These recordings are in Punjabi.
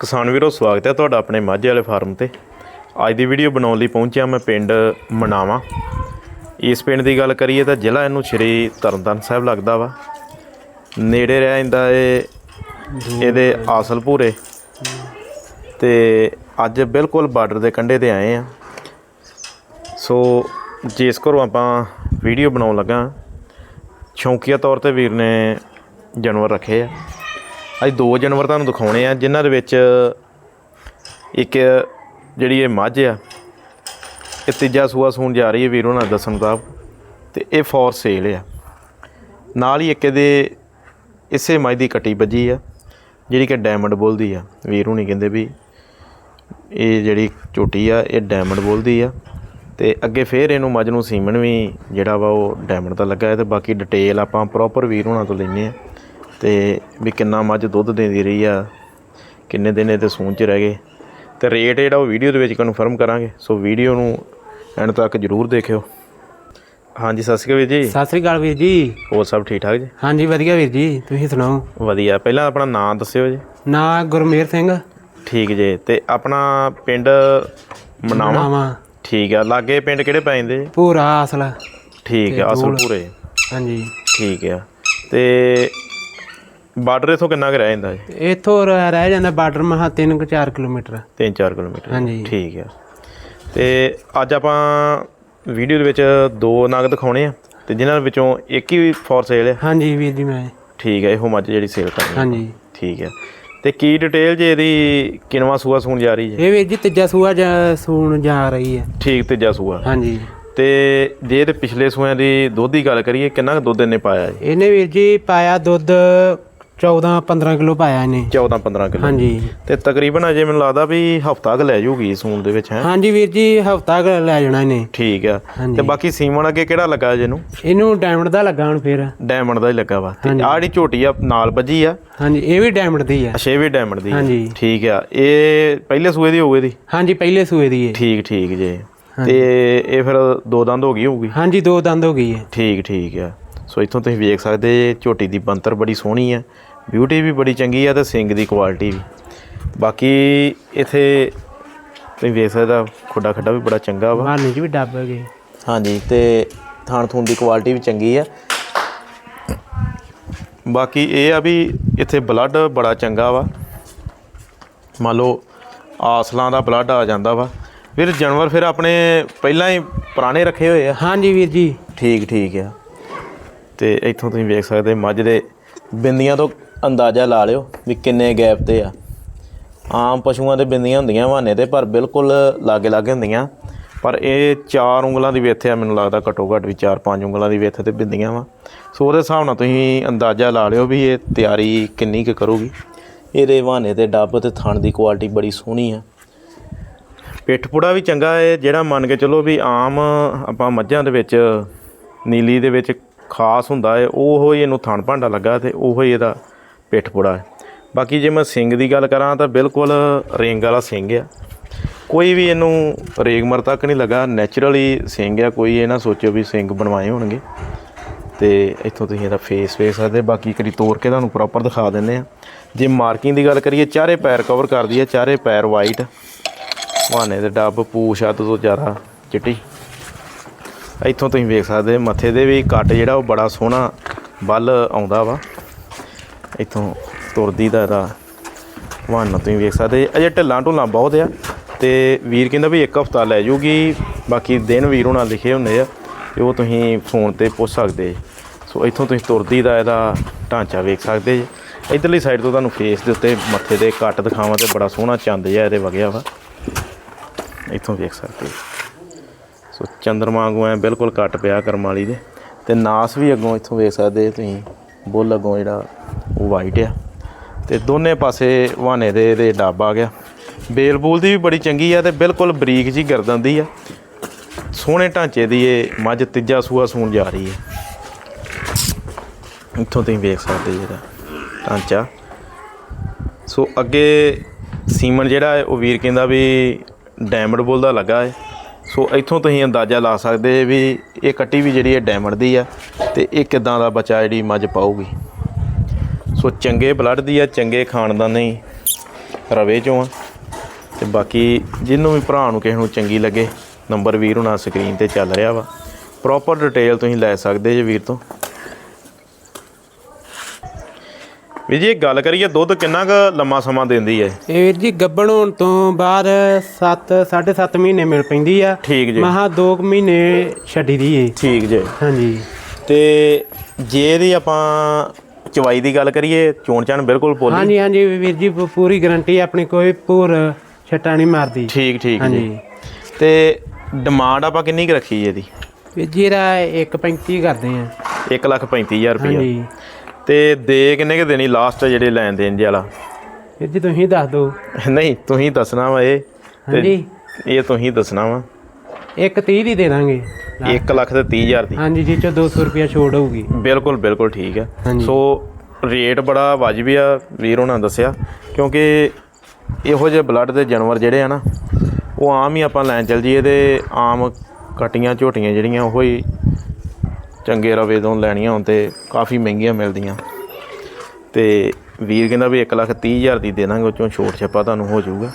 ਕਿਸਾਨ ਵੀਰੋ, ਸਵਾਗਤ ਹੈ ਤੁਹਾਡਾ ਆਪਣੇ ਮਾਝੇ ਵਾਲੇ ਫਾਰਮ ਤੇ। ਅੱਜ ਦੀ ਵੀਡੀਓ ਬਣਾਉਣ ਲਈ ਪਹੁੰਚਿਆ ਮੈਂ ਪਿੰਡ ਮਨਾਵਾ। ਇਸ ਪਿੰਡ ਦੀ ਗੱਲ ਕਰੀਏ ਤਾਂ ਜ਼ਿਲ੍ਹਾ ਇਹਨੂੰ ਸ਼੍ਰੀ ਤਰਨਤਾਰਨ ਸਾਹਿਬ ਲੱਗਦਾ ਵਾ। ਨੇੜੇ ਰਹਿ ਜਾਂਦਾ ਇਹ ਇਹਦੇ ਆਸਲ ਪੂਰੇ ਤੇ ਅੱਜ ਬਿਲਕੁਲ ਬਾਰਡਰ ਦੇ ਕੰਢੇ ਤੇ ਆਏ ਆ। ਸੋ ਜਿਸ ਘਰੋਂ ਆਪਾਂ ਵੀਡੀਓ ਬਣਾਉਣ ਲੱਗਾ, ਸ਼ੌਂਕੀਆ ਤੌਰ ਤੇ ਵੀਰ ਨੇ ਜਾਨਵਰ ਰੱਖੇ ਆ। ਅੱਜ ਦੋ ਜਾਨਵਰ ਤੁਹਾਨੂੰ ਦਿਖਾਉਣੇ ਆ, ਜਿਨ੍ਹਾਂ ਦੇ ਵਿੱਚ ਇੱਕ ਜਿਹੜੀ ਇਹ ਮੱਝ ਆ, ਇਹ ਤੀਜਾ ਸੂਆ ਸੂਣ ਜਾ ਰਹੀ ਹੈ ਵੀਰ ਉਹਨਾਂ ਦੱਸਣ ਮੁਤਾਬਕ, ਤੇ ਇਹ ਫੋਰ ਸੇਲ ਆ। ਨਾਲ ਹੀ ਇੱਕ ਇਹਦੇ ਇਸੇ ਮੱਝ ਦੀ ਕੱਟੀ ਵੱਜੀ ਆ, ਜਿਹੜੀ ਕਿ ਡਾਇਮੰਡ ਬੋਲਦੀ ਆ, ਵੀਰ ਹੁਣੀ ਕਹਿੰਦੇ ਵੀ ਇਹ ਜਿਹੜੀ ਝੋਟੀ ਆ, ਇਹ ਡਾਇਮੰਡ ਬੋਲਦੀ ਆ, ਤੇ ਅੱਗੇ ਫੇਰ ਇਹਨੂੰ ਮੱਝ ਨੂੰ ਸੀਮਨ ਵੀ ਜਿਹੜਾ ਵਾ ਉਹ ਡਾਇਮੰਡ ਦਾ ਲੱਗਾ ਹੈ, ਤੇ ਬਾਕੀ ਡਿਟੇਲ ਆਪਾਂ ਪ੍ਰੋਪਰ ਵੀਰ ਹੁਣਾਂ ਤੋਂ ਲੈਨੇ ਆ ਤੇ ਵੀ ਕਿੰਨਾ ਮੱਝ ਦੁੱਧ ਦਿੰਦੀ ਰਹੀ ਆ ਕਿੰਨੇ ਦਿਨ ਇਹਦੇ ਸੂਣ ਚ ਰਹਿ ਗਏ। ਤੇ ਰੇਟ ਜਿਹੜਾ ਉਹ ਵੀਡੀਓ ਦੇ ਵਿੱਚ ਕਨਫਰਮ ਕਰਾਂਗੇ ਸੋ ਵੀਡੀਓ ਨੂੰ ਐਂਡ ਤੱਕ ਜਰੂਰ ਦੇਖਿਓ। ਹਾਂਜੀ ਸਤਿ ਸ਼੍ਰੀ ਅਕਾਲ ਵੀਰ ਜੀ। ਸਤਿ ਸ੍ਰੀ ਅਕਾਲ ਵੀਰ ਜੀ। ਹੋਰ ਸਭ ਠੀਕ ਠਾਕ ਜੀ? ਹਾਂਜੀ ਵਧੀਆ ਵੀਰ ਜੀ ਤੁਸੀਂ ਸੁਣਾਓ? ਵਧੀਆ। ਪਹਿਲਾਂ ਆਪਣਾ ਨਾਮ ਦੱਸਿਓ ਜੀ। ਨਾਂ ਗੁਰਮੇਰ ਸਿੰਘ। ਠੀਕ ਜੀ ਤੇ ਆਪਣਾ ਪਿੰਡ ਮਨਾਵਾ? ਨਾਵਾ ਠੀਕ ਆ ਲਾਗੇ ਪਿੰਡ ਕਿਹੜੇ ਪੈ ਜਾਂਦੇ ਜੀ? ਪੂਰਾ ਅਸਲ। ਠੀਕ ਆ ਅਸਲ ਪੂਰੇ ਹਾਂਜੀ। ਠੀਕ ਆ ਤੇ ਬਾਰਡਰ ਇਥੋਂ ਕਿੰਨਾ ਕੁ ਰਹਿ ਜਾਂਦਾ ਜੀ? ਇੱਥੋਂ ਰਹਿ ਜਾਂਦਾ ਬਾਰਡਰ ਮਹਾ 3 ਕੁ 4 ਕਿਲੋਮੀਟਰ। 3-4 ਕਿਲੋਮੀਟਰ। ਹਾਂਜੀ। ਠੀਕ ਆ। ਤੇ ਅੱਜ ਆਪਾਂ ਵੀਡੀਓ ਦੇ ਵਿੱਚ ਦੋ ਨਗ ਦਿਖਾਉਣੇ ਆ ਤੇ ਜਿਨ੍ਹਾਂ ਵਿੱਚੋਂ ਇੱਕ ਹੀ ਫੋਰ ਸੇਲ ਹੈ ਹਾਂਜੀ ਵੀਰ ਜੀ ਮੈਂ। ਠੀਕ ਹੈ ਇਹੋ ਮੱਝ ਜਿਹੜੀ ਸੇਲ ਕਰਨੀ ਹਾਂਜੀ। ਠੀਕ ਹੈ ਤੇ ਕੀ ਡਿਟੇਲ ਜੇ ਇਹਦੀ? ਕਿਨਵਾ ਸੂਆ ਸੂਣ ਜਾ ਰਹੀ ਹੈ ਇਹ ਵੀਰ ਜੀ ਤੀਜਾ ਸੂਆ ਜਾ- ਸੂਣ ਜਾ ਰਹੀ ਹੈ ਠੀਕ ਤੀਜਾ ਸੂਆ। ਹਾਂਜੀ। ਤੇ ਜੇ ਇਹਦੇ ਪਿਛਲੇ ਸੂਆਂ ਦੀ ਦੁੱਧ ਦੀ ਗੱਲ ਕਰੀਏ ਕਿੰਨਾ ਕੁ ਦੁੱਧ ਇਹਨੇ ਪਾਇਆ ਜੀ? ਇਹਨੇ ਵੀਰ ਜੀ ਪਾਇਆ ਦੁੱਧ 14 15 ਕਿਲੋ ਪਾਇਆ ਇਹਨੇ। 14 15 ਕਿਲੋ। ਹਾਂਜੀ। ਤੇ ਤਕਰੀਬਨ ਅਜੇ ਮੈਨੂੰ ਲੱਗਦਾ ਵੀ ਹਫਤਾ ਕ ਲੈ ਜਾਊਗੀ ਸੂਣ ਦੇ ਵਿੱਚ ਹੈ? ਹਾਂਜੀ ਵੀਰ ਜੀ ਹਫਤਾ ਲੈ ਜਾਣਾ ਇਹਨੇ। ਠੀਕ ਆ। ਤੇ ਬਾਕੀ ਸੀਮਨ ਅੱਗੇ ਕਿਹੜਾ ਲੱਗਾ ਜਿਹਨੂੰ ਇਹਨੂੰ? ਡਾਇਮੰਡ ਦਾ ਲੱਗਾ ਹੁਣ ਫਿਰ। ਡਾਇਮੰਡ ਦਾ ਹੀ ਲੱਗਾ ਵਾ। ਤੇ ਆਹ ਜਿਹੜੀ ਝੋਟੀ ਆ ਨਾਲ ਵੱਜੀ ਆ? ਹਾਂਜੀ ਇਹ ਵੀ ਡਾਇਮੰਡ ਦੀ ਹੈ ਅਛੇਵੇਂ ਡਾਇਮੰਡ ਦੀ ਆ। ਹਾਂਜੀ। ਠੀਕ ਆ। ਇਹ ਪਹਿਲੇ ਸੂਏ ਦੀ ਹੋਊਗੀ ਦੀ ਹਾਂਜੀ ਪਹਿਲੇ ਸੂਏ ਦੀ ਹੈ ਠੀਕ ਠੀਕ ਜੇ। ਤੇ ਇਹ ਫਿਰ ਦੋ ਦੰਦ ਹੋ ਗਈ ਹੋਊਗੀ? ਹਾਂਜੀ ਦੋ ਦੰਦ ਹੋ ਗਈ ਹੈ ਠੀਕ ਠੀਕ ਆ। ਸੋ ਇੱਥੋਂ ਤੁਸੀਂ ਵੇਖ ਸਕਦੇ ਝੋਟੀ ਦੀ ਬੰਤਰ ਬੜੀ ਸੋਹਣੀ ਆ। ਬਿਊਟੀ ਵੀ ਬੜੀ ਚੰਗੀ ਆ ਤੇ ਸਿੰਗ ਦੀ ਕੁਆਲਿਟੀ ਵੀ। ਬਾਕੀ ਇਥੇ ਤੁਸੀਂ ਵੇਖ ਸਕਦੇ ਖੁੱਡਾ ਖੱਡਾ ਵੀ ਬੜਾ ਚੰਗਾ ਵਾ। ਮਾਰਨੇ ਚ ਵੀ ਡੱਬ ਗਏ ਹਾਂਜੀ ਤੇ ਥਾਣ ਥੂਣ ਦੀ ਕੁਆਲਿਟੀ ਵੀ ਚੰਗੀ ਆ। ਬਾਕੀ ਇਹ ਆ ਵੀ ਇੱਥੇ ਬਲੱਡ ਬੜਾ ਚੰਗਾ ਵਾ। ਮੰਨ ਲਓ ਆਸਲਾਂ ਦਾ ਬਲੱਡ ਆ ਜਾਂਦਾ ਵਾ। ਫਿਰ ਜਾਨਵਰ ਫਿਰ ਆਪਣੇ ਪਹਿਲਾਂ ਹੀ ਪੁਰਾਣੇ ਰੱਖੇ ਹੋਏ ਆ? ਹਾਂਜੀ ਵੀਰ ਜੀ। ਠੀਕ ਠੀਕ ਆ। ਤੇ ਇੱਥੋਂ ਤੁਸੀਂ ਵੇਖ ਸਕਦੇ ਮੱਝ ਦੇ ਬਿੰਦੀਆਂ ਤੋਂ ਅੰਦਾਜ਼ਾ ਲਾ ਲਿਓ ਵੀ ਕਿੰਨੇ ਗੈਪ ਤੇ ਆ। ਆਮ ਪਸ਼ੂਆਂ ਦੇ ਬਿੰਦੀਆਂ ਹੁੰਦੀਆਂ ਹਵਾਨੇ ਤੇ, ਪਰ ਬਿਲਕੁਲ ਲਾਗੇ ਲਾਗੇ ਹੁੰਦੀਆਂ। ਪਰ ਇਹ ਚਾਰ ਉਂਗਲਾਂ ਦੀ ਵਿੱਥ ਆ, ਮੈਨੂੰ ਲੱਗਦਾ ਘੱਟੋ ਘੱਟ ਵੀ ਚਾਰ ਪੰਜ ਉਂਗਲਾਂ ਦੀ ਵਿੱਥ ਤੇ ਬਿੰਦੀਆਂ ਵਾ। ਸੋ ਉਹਦੇ ਹਿਸਾਬ ਨਾਲ ਤੁਸੀਂ ਅੰਦਾਜ਼ਾ ਲਾ ਲਿਓ ਵੀ ਇਹ ਤਿਆਰੀ ਕਿੰਨੀ ਕੁ ਕਰੂਗੀ। ਇਹਦੇ ਹਵਾਨੇ ਤੇ ਡੱਬ ਤੇ ਥਣ ਦੀ ਕੁਆਲਿਟੀ ਬੜੀ ਸੋਹਣੀ ਆ। ਪਿੱਠ ਪੁੜਾ ਵੀ ਚੰਗਾ ਹੈ ਜਿਹੜਾ ਮੰਨ ਕੇ ਚਲੋ ਵੀ ਆਮ ਆਪਾਂ ਮੱਝਾਂ ਦੇ ਵਿੱਚ, ਨੀਲੀ ਦੇ ਵਿੱਚ ਖਾਸ ਹੁੰਦਾ ਹੈ ਉਹ ਹੀ ਇਹਨੂੰ ਥਣ ਭਾਂਡਾ ਲੱਗਾ ਤੇ ਉਹ ਹੀ ਇਹਦਾ ਪਿੱਠ ਪੁੜਾ। ਬਾਕੀ ਜੇ ਮੈਂ ਸਿੰਗ ਦੀ ਗੱਲ ਕਰਾਂ ਤਾਂ ਬਿਲਕੁਲ ਰਿੰਗ ਵਾਲਾ ਸਿੰਗ ਆ। ਕੋਈ ਵੀ ਇਹਨੂੰ ਰੇਗਮਰ ਤੱਕ ਨਹੀਂ ਲੱਗਾ। ਨੈਚੁਰਲੀ ਸਿੰਗ ਆ, ਕੋਈ ਇਹ ਨਾ ਸੋਚੋ ਵੀ ਸਿੰਗ ਬਣਵਾਏ ਹੋਣਗੇ। ਤੇ ਇੱਥੋਂ ਤੁਸੀਂ ਇਹਦਾ ਫੇਸ ਵੇਖ ਸਕਦੇ। ਬਾਕੀ ਕਰੀ ਤੋੜ ਕੇ ਤੁਹਾਨੂੰ ਪ੍ਰੋਪਰ ਦਿਖਾ ਦਿੰਦੇ ਆ ਜੇ ਮਾਰਕਿੰਗ ਦੀ ਗੱਲ ਕਰੀਏ, ਚਾਰੇ ਪੈਰ ਕਵਰ ਕਰਦੀ ਹੈ ਚਾਰੇ ਪੈਰ ਵਾਈਟ ਵਾਨੇ ਦੇ ਡੱਬ ਪੂਛ ਆ ਤੋਂ ਜ਼ਿਆਦਾ ਚਿੱਟੀ। ਇੱਥੋਂ ਤੁਸੀਂ ਵੇਖ ਸਕਦੇ, ਮੱਥੇ ਦੇ ਵੀ ਕੱਟ ਜਿਹੜਾ ਉਹ ਬੜਾ ਸੋਹਣਾ ਬੱਲ ਆਉਂਦਾ ਵਾ। ਇੱਥੋਂ ਤੁਰਦੀ ਦਾ ਇਹਦਾ ਵਾਨ ਤੁਸੀਂ ਵੇਖ ਸਕਦੇ। ਅਜੇ ਢਿੱਲਾਂ ਢੁੱਲਾਂ ਬਹੁਤ ਆ ਤੇ ਵੀਰ ਕਹਿੰਦਾ ਵੀ ਇੱਕ ਹਫਤਾ ਲੈ ਜੂਗੀ, ਬਾਕੀ ਦਿਨ ਵੀਰ ਉਹਨਾਂ ਲਿਖੇ ਹੁੰਦੇ ਆ ਤੇ ਉਹ ਤੁਸੀਂ ਫੋਨ ਤੇ ਪੁੱਛ ਸਕਦੇ। ਸੋ ਇੱਥੋਂ ਤੁਸੀਂ ਤੁਰਦੀ ਦਾ ਇਹਦਾ ਢਾਂਚਾ ਵੇਖ ਸਕਦੇ ਜੀ। ਇਧਰਲੀ ਸਾਈਡ ਤੋਂ ਤੁਹਾਨੂੰ ਫੇਸ ਦੇ ਉੱਤੇ ਮੱਥੇ ਦੇ ਕੱਟ ਦਿਖਾਵਾਂ ਤੇ ਬੜਾ ਸੋਹਣਾ ਚੰਦ ਜਿਹਾ ਇਹਦੇ ਵਗਿਆ ਵਾ। ਇੱਥੋਂ ਵੇਖ ਸਕਦੇ। ਸੋ ਚੰਦਰਮਾ ਵਾਂਗੂ ਐ ਬਿਲਕੁਲ ਕੱਟ ਪਿਆ ਕਰਮਾਲੀ ਦੇ। ਤੇ ਨਾਸ ਵੀ ਅੱਗੋਂ ਇੱਥੋਂ ਵੇਖ ਸਕਦੇ ਤੁਸੀਂ, ਬੁੱਲ ਅੱਗੋਂ ਜਿਹੜਾ ਉਹ ਵਾਈਟ ਆ। ਤੇ ਦੋਨੇ ਪਾਸੇ ਵਾਨੇ ਦੇ ਇਹਦੇ ਡੱਬ ਆ ਗਿਆ। ਬੇਲਬੂਲ ਦੀ ਵੀ ਬੜੀ ਚੰਗੀ ਆ ਤੇ ਬਿਲਕੁਲ ਬਰੀਕ ਜੀ ਗਰਦਨ ਦੀ ਆ। ਸੋਹਣੇ ਢਾਂਚੇ ਦੀ ਇਹ ਮੱਝ ਤੀਜਾ ਸੂਆ ਸੂਣ ਜਾ ਰਹੀ ਹੈ ਇੱਥੋਂ ਤੁਸੀਂ ਵੇਖ ਸਕਦੇ ਜਿਹੜਾ ਢਾਂਚਾ। ਸੋ ਅੱਗੇ ਸੀਮਨ ਜਿਹੜਾ ਹੈ, ਉਹ ਵੀਰ ਕਹਿੰਦਾ ਵੀ ਡਾਇਮੰਡ ਬੋਲ ਦਾ ਲੱਗਾ ਹੈ। ਸੋ ਇੱਥੋਂ ਤੁਸੀਂ ਅੰਦਾਜ਼ਾ ਲਾ ਸਕਦੇ ਵੀ ਇਹ ਕੱਟੀ ਵੀ ਜਿਹੜੀ ਹੈ ਡਾਇਮੰਡ ਦੀ ਆ ਤੇ ਇਹ ਕਿਦਾਂ ਦਾ ਬੱਚਾ ਜਿਹੜੀ ਮੱਝ ਪਾਊਗੀ। ਸੋ ਚੰਗੇ ਬਲੱਡ ਦੀ ਆ ਚੰਗੇ ਖਾਨਦਾਨੀ ਰਵੇ ਚੋਂ ਆ। ਤੇ ਬਾਕੀ ਜਿਹਨੂੰ ਵੀ ਭਰਾ ਨੂੰ ਕਿਸੇ ਨੂੰ ਚੰਗੀ ਲੱਗੇ ਨੰਬਰ ਵੀਰ ਹੁਣਾਂ ਸਕਰੀਨ ਤੇ ਚੱਲ ਰਿਹਾ ਵਾ। ਪ੍ਰੋਪਰ ਡਿਟੇਲ ਤੁਸੀਂ ਲੈ ਸਕਦੇ ਜੇ ਵੀਰ ਤੋਂ। ਵੀ ਜੀ ਗੱਲ ਕਰੀਏ ਦੁੱਧ ਕਿੰਨਾ ਕੁ ਲੰਮਾ ਸਮਾਂ ਦਿੰਦੀ ਹੈ ਇਹ ਵੀਰ ਜੀ ਗੱਬਣ ਹੋਣ ਤੋਂ ਬਾਅਦ 7 7.5 ਮਹੀਨੇ ਮਿਲ ਪੈਂਦੀ ਆ। ਠੀਕ ਜੀ। ਮਹਾ 2 ਮਹੀਨੇ ਛੱਡੀ ਦੀ ਏ। ਠੀਕ ਜੇ। ਹਾਂਜੀ। ਤੇ ਜੇ ਇਹਦੀ ਆਪਾਂ ਚਵਾਈ ਦੀ ਗੱਲ ਕਰੀਏ ਚੋਣ ਚਾਣ ਬਿਲਕੁਲ ਪੋਲੀ ਹਾਂਜੀ ਹਾਂਜੀ ਵੀਰ ਜੀ ਪੂ- ਪੂਰੀ ਗਾਰੰਟੀ ਆਪਣੀ ਕੋਈ ਪੂਰ ਛੱਟਾ ਨਹੀਂ ਮਾਰਦੀ। ਠੀਕ ਠੀਕ ਜੀ। ਹਾਂਜੀ। ਤੇ ਡਿਮਾਂਡ ਆਪਾਂ ਕਿੰਨੀ ਕੁ ਰੱਖੀ ਹੈ ਇਹਦੀ? ਵੀਰ ਜੀ ਇਹਦਾ 1.35 ਕਰਦੇ ਆ। 1 ਲੱਖ 35000 ਰੁਪਇਆ ਹਾਂਜੀ। ਤੇ ਦੇ ਕਿੰਨੇ ਕੁ ਦੇਣੀ ਲਾਸਟ ਜਿਹੜੇ ਲੈਣ ਦੇਣ ਜੇ ਵਾਲਾ? ਵੀਰ ਜੀ ਤੁਸੀਂ ਦੱਸ ਦਿਓ। ਨਹੀਂ ਤੁਸੀਂ ਦੱਸਣਾ ਵਾ ਇਹ। ਤੇ ਹਾਂਜੀ। ਇਹ ਤੁਸੀਂ ਦੱਸਣਾ ਵਾ। 1.30 ਦੀ ਦੇ ਦਾਂਗੇ। 1 ਲੱਖ ਤੇ 30000 ਦੀ। ਹਾਂਜੀ ਜੀ ਚੋ 200 ਰੁਪਿਆ ਛੋੜ ਹੋਊਗੀ। ਬਿਲਕੁਲ ਬਿਲਕੁਲ ਠੀਕ ਹੈ। ਸੋ ਰੇਟ ਬੜਾ ਵਾਜਬੀ ਆ ਵੀਰ ਉਹਨਾਂ ਦੱਸਿਆ। ਕਿਉਂਕਿ ਇਹੋ ਜਿਹੇ ਬਲੱਡ ਦੇ ਜਾਨਵਰ ਜਿਹੜੇ ਆ ਨਾ ਉਹ ਆਮ ਹੀ ਆਪਾਂ ਲੈਣ ਚੱਲ ਜੀਏ ਤੇ ਆਮ ਕਟੀਆਂ ਝੋਟੀਆਂ ਜਿਹੜੀਆਂ ਉਹ ਹੀ ਚੰਗੇ ਰਵੇ ਤੋਂ ਲੈਣੀਆਂ ਹੋਣ ਤੇ ਕਾਫੀ ਮਹਿੰਗੀਆਂ ਮਿਲਦੀਆਂ। ਤੇ ਵੀਰ ਕਹਿੰਦਾ ਵੀ 1 ਲੱਖ 30 ਹਜ਼ਾਰ ਦੀ ਦੇ ਦਾਂਗੇ ਉਹ ਚੋਂ ਛੋਟ ਛੱਪਾ ਤੁਹਾਨੂੰ ਹੋ ਜਾਊਗਾ।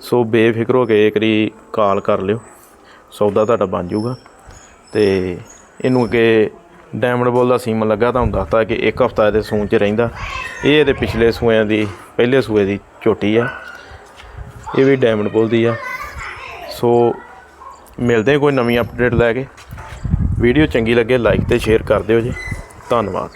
ਸੋ ਬੇਫਿਕਰ ਹੋ ਕੇ ਇੱਕ ਵਾਰੀ ਕਾਲ ਕਰ ਲਿਓ। ਸੌਦਾ ਤੁਹਾਡਾ ਬਣ ਜਾਊਗਾ। ਤੇ ਇਹਨੂੰ ਅੱਗੇ ਡਾਇਮੰਡ ਬੋਲ ਦਾ ਸੀਮਨ ਲੱਗਾ ਤੁਹਾਨੂੰ ਦੱਸਤਾ ਕਿ ਇੱਕ ਹਫਤਾ ਇਹਦੇ ਸੂਣ 'ਚ ਰਹਿੰਦਾ। ਇਹ ਇਹਦੇ ਪਿਛਲੇ ਸੂਆਂ ਦੀ, ਪਹਿਲੇ ਸੂਏ ਦੀ ਝੋਟੀ ਆ। ਇਹ ਵੀ ਡਾਇਮੰਡ ਬੋਲ ਦੀ ਆ। ਸੋ ਮਿਲਦੇ ਕੋਈ ਨਵੀਂ ਅਪਡੇਟ ਲੈ ਕੇ। ਵੀਡੀਓ ਚੰਗੀ ਲੱਗੇ ਲਾਈਕ ਤੇ ਸ਼ੇਅਰ ਕਰ ਦਿਓ ਜੀ। ਧੰਨਵਾਦ।